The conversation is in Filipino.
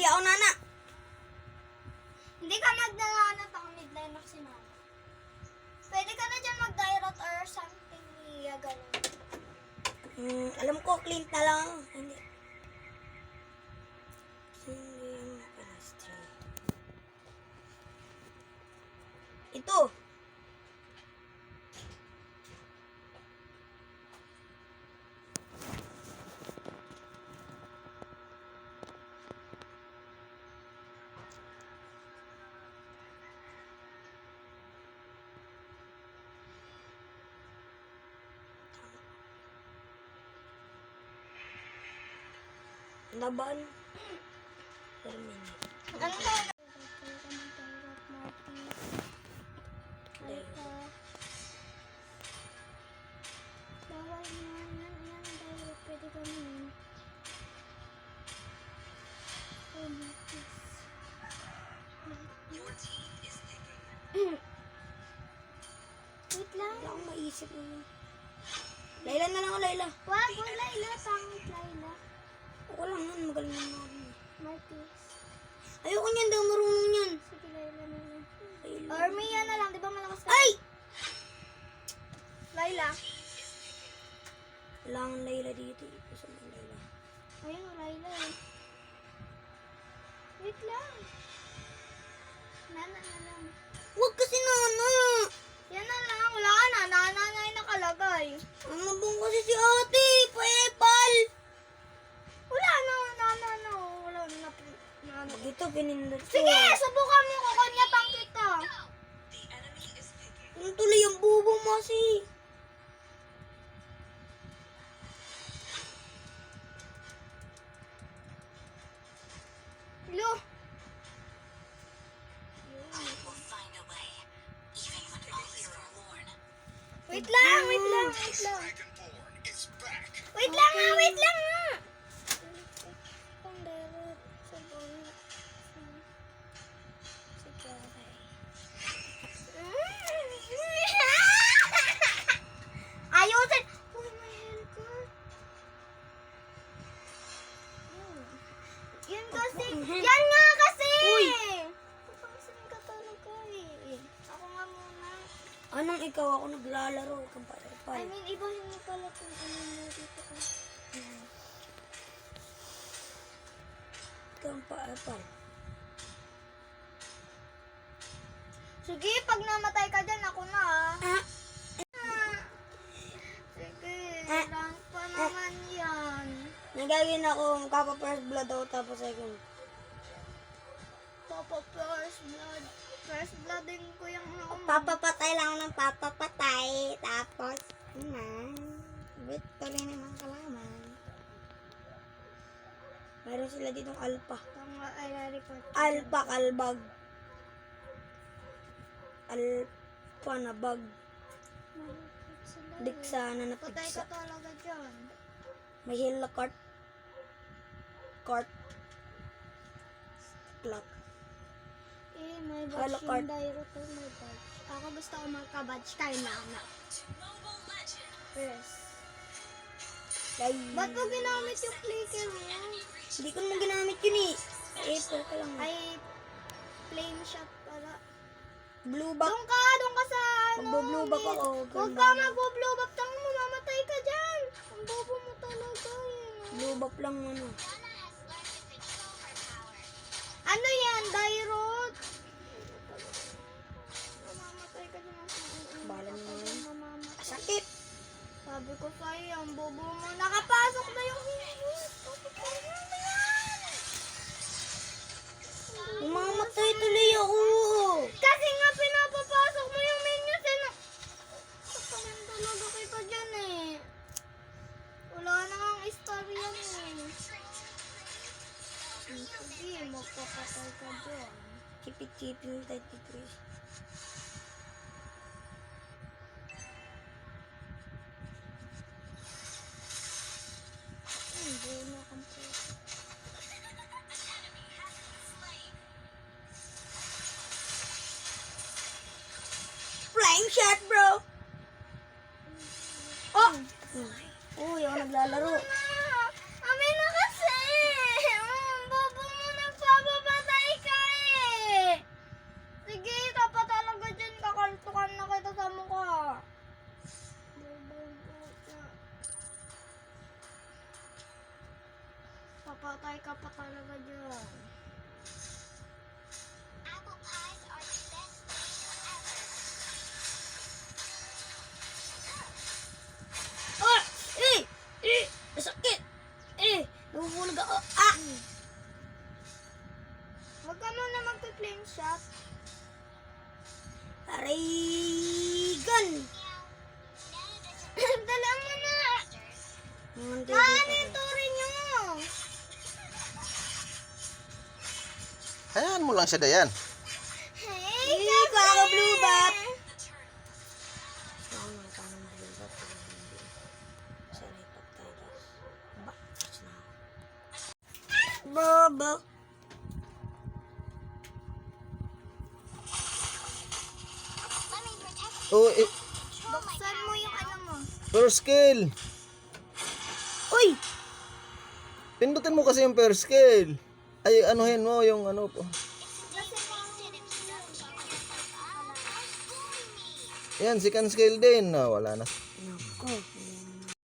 di ako nana. Hindi ka magdalanat ang midline na si Mama. Pwede ka na dyan mag-direct or something niya ganun. Hmm, alam ko, clean na lang. Hindi. Yun. Oh, Martis. Wait lang. Wala akong maisip naman. Layla na lang ako, Layla. Wag, Ayoko niyan daw, marunong yan. Sige, Laila na lang. Or Mia na lang, di ba malakas ka? Ay! Laila. Kailangan Layla dito. Gusto mo Layla. Ayun, Laila eh. Wait lang. Nana na lang. Huwag kasi Sige, subukan mo. Kukunyatan kita. Ano tuloy ang bubo mo si? Lo. Wait lang, wait lang, wait lang. Anong ikaw ako naglalaro? Ikaw paepal. I mean, ibahin mo pala kung ano mo dito ka. Ikaw paepal. Sige, pag namatay ka dyan, ako na ah. Ah! Sige, Ah. rank pa naman yan. Nagagawin ako, kapa first blood ako tapos second. Papa first blood. First din ko yung ano. Papapatay lang ng papapatay. Tapos, naman. Wait, tuloy naman kalaman. Meron sila ditong alpha. Tama, ay report. Alpha kalbag. Alpha na bag. Diksa na Patay napigsa. ka talaga dyan. May heal na cart. Cart. Plot. Eh, may Hello, badge Card. yung Dairo to, may badge. Ako gusto ko magka-badge kay Nana. Yes. Ay, Ba't mo ginamit yung clicker mo? Hindi ko naman ginamit yun eh. April ka lang. Ay, plain shot pala. Blue back. Doon ka, doon ka sa ano. Magbo-blue back ako. Huwag ka na. magbo-blue back. Tang mo, mamatay ka dyan. Ang bobo mo talaga eh. Blue back lang. Ano Sabi ko sa'yo, ang bobo mo. Nakapasok na yung Umamatay tuloy ako. Kasi nga pinapapasok mo yung minions eh. Sakalan talaga kita dyan eh. Wala na ang star yan eh. Sige, magpapatay ka dyan. Chipit-chipit 33. Hindi shot, bro. Oh! Uy, ako naglalaro. Amin na kasi. Mm, Bobo mo nagpapapatay ka eh. Sige, dapat talaga dyan. Kakaltukan na kita sa mukha. Papatay ka pa talaga dyan. Shot. Arigan! Dala mo na! Paano yung turin nyo? Hayaan mo lang siya, Dayan. Oh, eh, Buksan mo yung ano mo. first skill. Uy! Pindutin mo kasi yung first skill. Ay, anuhin mo yung ano po. Yan, second skill din. Ah, wala na. Nako.